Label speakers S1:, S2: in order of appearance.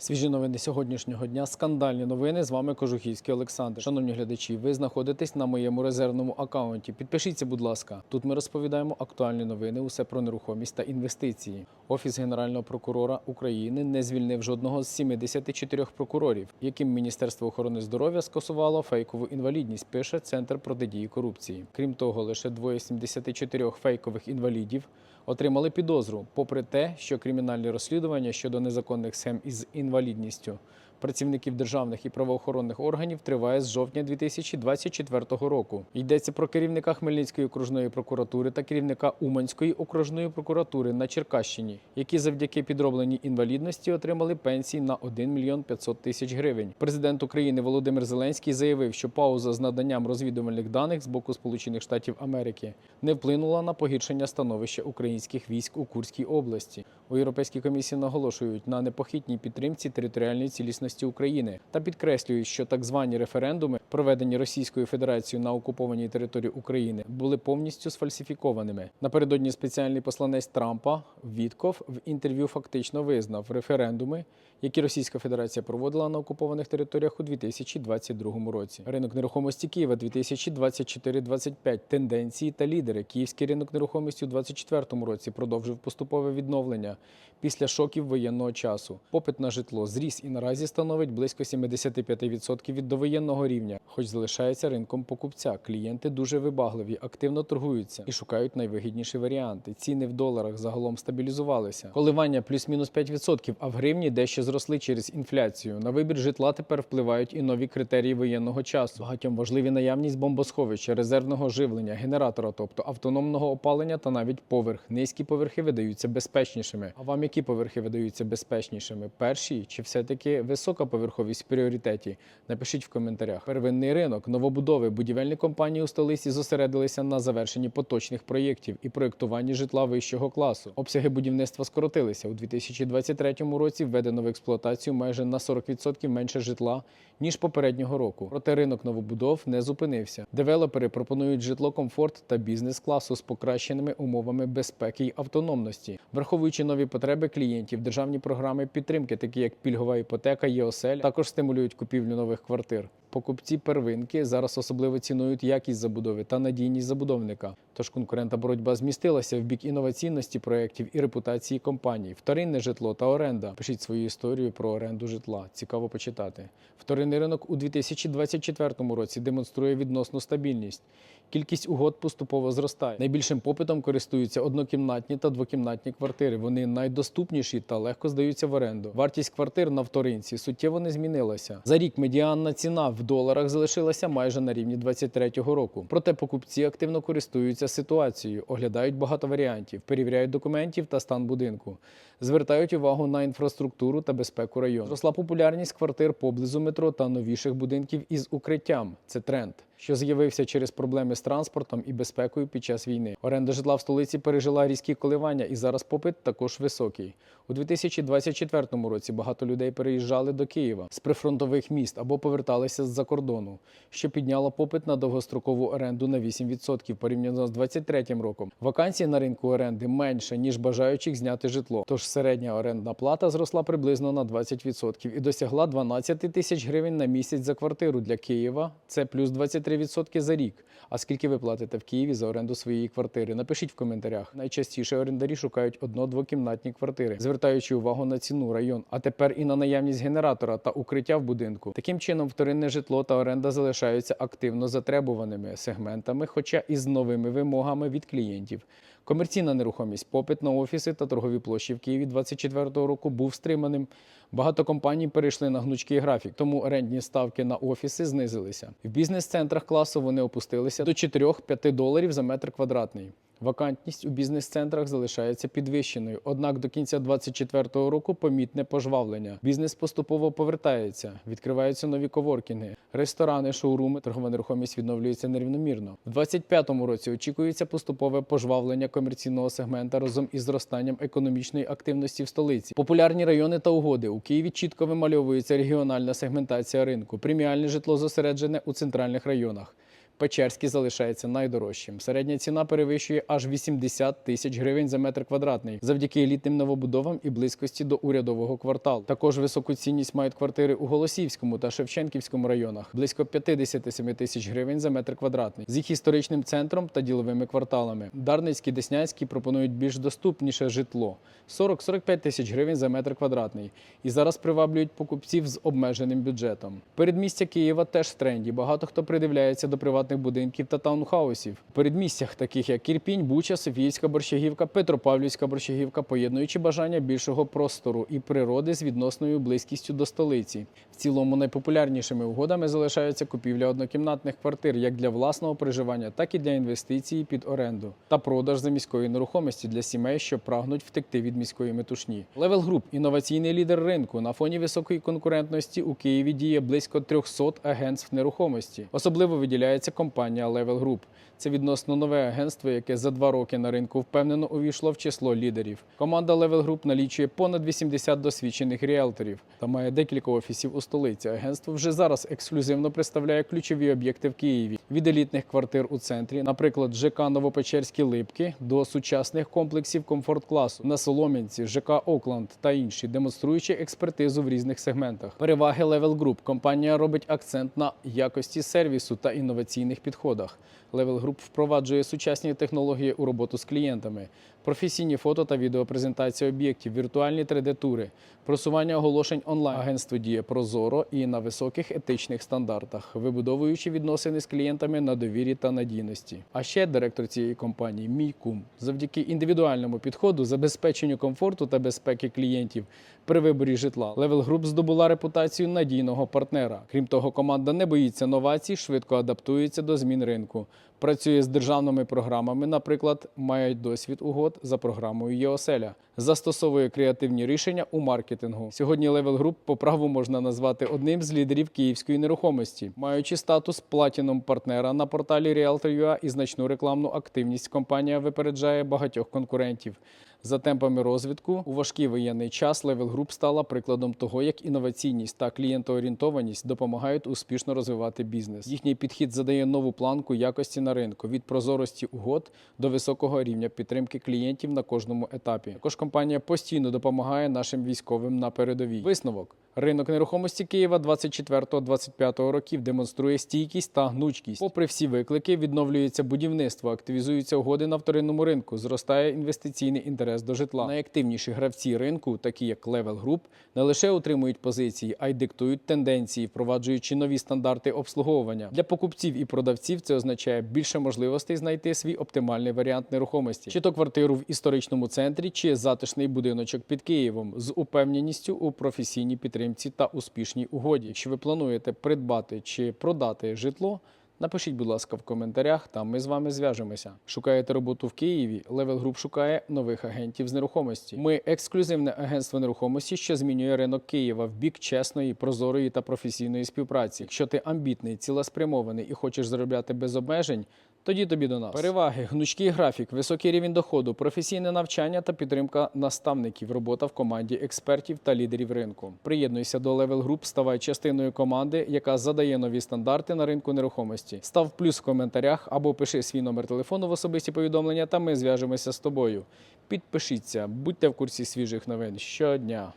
S1: Свіжі новини сьогоднішнього дня. Скандальні новини. З вами Кожухівський Олександр. Шановні глядачі, ви знаходитесь на моєму резервному аккаунті. Підпишіться, будь ласка. Тут ми розповідаємо актуальні новини, усе про нерухомість та інвестиції. Офіс Генерального прокурора України не звільнив жодного з 74 прокурорів, яким Міністерство охорони здоров'я скасувало фейкову інвалідність. Пише Центр протидії корупції. Крім того, лише двоє 74 фейкових інвалідів отримали підозру, попри те, що кримінальні розслідування щодо незаконних схем із інвалідністю працівників державних і правоохоронних органів триває з жовтня 2024 року. Йдеться про керівника Хмельницької окружної прокуратури та керівника Уманської окружної прокуратури на Черкащині, які завдяки підробленій інвалідності отримали пенсії на 1 мільйон 500 тисяч гривень. Президент України Володимир Зеленський заявив, що пауза з наданням розвідувальних даних з боку Сполучених Штатів Америки не вплинула на погіршення становища українських військ у Курській області. У Європейській комісії наголошують на непохитній підтримці територіальної цілісності України та підкреслюють, що так звані референдуми, проведені Російською Федерацією на окупованій території України, були повністю сфальсифікованими. Напередодні спеціальний посланець Трампа Вітков в інтерв'ю фактично визнав референдуми, які Російська Федерація проводила на окупованих територіях у 2022 році. Ринок нерухомості Києва 2024-25 тенденції та лідери. Київський ринок нерухомості у 2024 році продовжив поступове відновлення після шоків воєнного часу. Попит на житло зріс і наразі становить близько 75% від довоєнного рівня, хоч залишається ринком покупця. Клієнти дуже вибагливі, активно торгуються і шукають найвигідніші варіанти. Ціни в доларах загалом стабілізувалися. Коливання плюс-мінус 5%, а в гривні дещо зросли через інфляцію. На вибір житла тепер впливають і нові критерії воєнного часу. Багатьом важливі наявність бомбосховища, резервного живлення, генератора, тобто автономного опалення та навіть поверх. Низькі поверхи видаються безпечнішими. А вам які поверхи видаються безпечнішими? Перші чи все-таки висока поверховість в пріоритеті? Напишіть в коментарях. Первинний ринок, новобудови, будівельні компанії у столиці зосередилися на завершенні поточних проєктів і проєктуванні житла вищого класу. Обсяги будівництва скоротилися у 2023 році. Введено в експлуатацію майже на 40% менше житла ніж попереднього року. Проте ринок новобудов не зупинився. Девелопери пропонують житло комфорт та бізнес-класу з покращеними умовами безпеки й автономності, враховуючи нові потреби клієнтів. Державні програми підтримки, такі як пільгова іпотека, ЄОСЕЛь, також стимулюють купівлю нових квартир. Покупці первинки зараз особливо цінують якість забудови та надійність забудовника. Тож конкурентна боротьба змістилася в бік інноваційності проєктів і репутації компаній. Вторинне житло та оренда. Пишіть свою історію про оренду житла. Цікаво почитати. Вторинний ринок у 2024 році демонструє відносну стабільність. Кількість угод поступово зростає. Найбільшим попитом користуються однокімнатні та двокімнатні квартири. Вони найдоступніші та легко здаються в оренду. Вартість квартир на вторинці суттєво не змінилася. За рік медіанна ціна в доларах залишилася майже на рівні 2023 року. Проте покупці активно користуються ситуацією, оглядають багато варіантів, перевіряють документів та стан будинку, звертають увагу на інфраструктуру та безпеку району. Зросла популярність квартир поблизу метро та новіших будинків із укриттям. Це тренд що з'явився через проблеми з транспортом і безпекою під час війни. Оренда житла в столиці пережила різкі коливання, і зараз попит також високий. У 2024 році багато людей переїжджали до Києва з прифронтових міст або поверталися з-за кордону, що підняло попит на довгострокову оренду на 8% порівняно з 2023 роком. Вакансій на ринку оренди менше ніж бажаючих зняти житло. Тож середня орендна плата зросла приблизно на 20% і досягла 12 тисяч гривень на місяць за квартиру для Києва. Це плюс 23% за рік. А скільки ви платите в Києві за оренду своєї квартири? Напишіть в коментарях. Найчастіше орендарі шукають одно-двокімнатні квартири, звертаючи увагу на ціну район, а тепер і на наявність генератора та укриття в будинку. Таким чином, вторинне житло та оренда залишаються активно затребуваними сегментами, хоча і з новими вимогами від клієнтів. Комерційна нерухомість, попит на офіси та торгові площі в Києві 2024 року був стриманим. Багато компаній перейшли на гнучкий графік, тому орендні ставки на офіси знизилися. В бізнес-центрах класу вони опустилися до 4-5 доларів за метр квадратний. Вакантність у бізнес-центрах залишається підвищеною. Однак до кінця 2024 року помітне пожвавлення. Бізнес поступово повертається, відкриваються нові коворкінги, ресторани, шоуруми, торгова нерухомість відновлюється нерівномірно. У 2025 році очікується поступове пожвавлення комерційного сегмента разом із зростанням економічної активності в столиці. Популярні райони та угоди у Києві чітко вимальовується регіональна сегментація ринку. Преміальне житло зосереджене у центральних районах. Печерський залишається найдорожчим. Середня ціна перевищує аж 80 тисяч гривень за метр квадратний завдяки елітним новобудовам і близькості до урядового кварталу. Також високу цінність мають квартири у Голосіївському та Шевченківському районах близько 57 тисяч гривень за метр квадратний з їх історичним центром та діловими кварталами. Дарницький, Деснянський пропонують більш доступніше житло 40-45 тисяч гривень за метр квадратний. І зараз приваблюють покупців з обмеженим бюджетом. Передмістя Києва теж в тренді. Багато хто придивляється до приватних будинків та таунхаусів. В передмістях, таких як Кірпінь, Буча, Софіївська борщагівка, Петропавлівська борщагівка, поєднуючи бажання більшого простору і природи з відносною близькістю до столиці. В цілому найпопулярнішими угодами залишаються купівля однокімнатних квартир як для власного проживання, так і для інвестицій під оренду та продаж за міської нерухомості для сімей, що прагнуть втекти від міської метушні. Level Group – інноваційний лідер ринку. На фоні високої конкурентності у Києві діє близько 300 агентств нерухомості. Особливо виділяється компанія Level Group. Це відносно нове агентство, яке за два роки на ринку впевнено увійшло в число лідерів. Команда Level Group налічує понад 80 досвідчених ріелторів та має декілька офісів у столиці. Агентство вже зараз ексклюзивно представляє ключові об'єкти в Києві від елітних квартир у центрі, наприклад, ЖК Новопечерські Липки, до сучасних комплексів комфорт-класу на Солом'янці, ЖК Окланд та інші, демонструючи експертизу в різних сегментах. Переваги Level Group. Компанія робить акцент на якості сервісу та інноваційних підходах. Level Group впроваджує сучасні технології у роботу з клієнтами, професійні фото та відеопрезентації об'єктів, віртуальні 3D-тури, просування оголошень онлайн. Агентство діє прозоро і на високих етичних стандартах, вибудовуючи відносини з клієнтами на довірі та надійності. А ще директор цієї компанії мій кум. Завдяки індивідуальному підходу, забезпеченню комфорту та безпеки клієнтів при виборі житла. Level Group здобула репутацію надійного партнера. Крім того, команда не боїться новацій, швидко адаптується до змін ринку. Працює з державними програмами, наприклад, має досвід угод за програмою ЄОСЕЛЯ. Застосовує креативні рішення у маркетингу. Сьогодні Level Group по праву можна назвати одним з лідерів київської нерухомості, маючи статус платіном партнера на порталі Realtor.ua і значну рекламну активність. Компанія випереджає багатьох конкурентів. За темпами розвитку у важкий воєнний час Level Group стала прикладом того, як інноваційність та клієнтоорієнтованість допомагають успішно розвивати бізнес. Їхній підхід задає нову планку якості на ринку від прозорості угод до високого рівня підтримки клієнтів на кожному етапі. Також компанія постійно допомагає нашим військовим на передовій. Висновок. Ринок нерухомості Києва 24-25 років демонструє стійкість та гнучкість. Попри всі виклики, відновлюється будівництво, активізуються угоди на вторинному ринку, зростає інвестиційний інтерес до житла. Найактивніші гравці ринку, такі як Level Group, не лише утримують позиції, а й диктують тенденції, впроваджуючи нові стандарти обслуговування. Для покупців і продавців це означає більше можливостей знайти свій оптимальний варіант нерухомості, чи то квартиру в історичному центрі, чи затишний будиночок під Києвом з упевненістю у професійній підтримці та успішній угоді. Якщо ви плануєте придбати чи продати житло. Напишіть, будь ласка, в коментарях, там ми з вами зв'яжемося. Шукаєте роботу в Києві? Level Group шукає нових агентів з нерухомості. Ми ексклюзивне агентство нерухомості, що змінює ринок Києва в бік чесної, прозорої та професійної співпраці. Якщо ти амбітний, цілеспрямований і хочеш заробляти без обмежень. Тоді тобі до нас переваги, гнучкий графік, високий рівень доходу, професійне навчання та підтримка наставників, робота в команді експертів та лідерів ринку. Приєднуйся до Level Group, ставай частиною команди, яка задає нові стандарти на ринку нерухомості. Став плюс в коментарях або пиши свій номер телефону в особисті повідомлення, та ми зв'яжемося з тобою. Підпишіться, будьте в курсі свіжих новин щодня.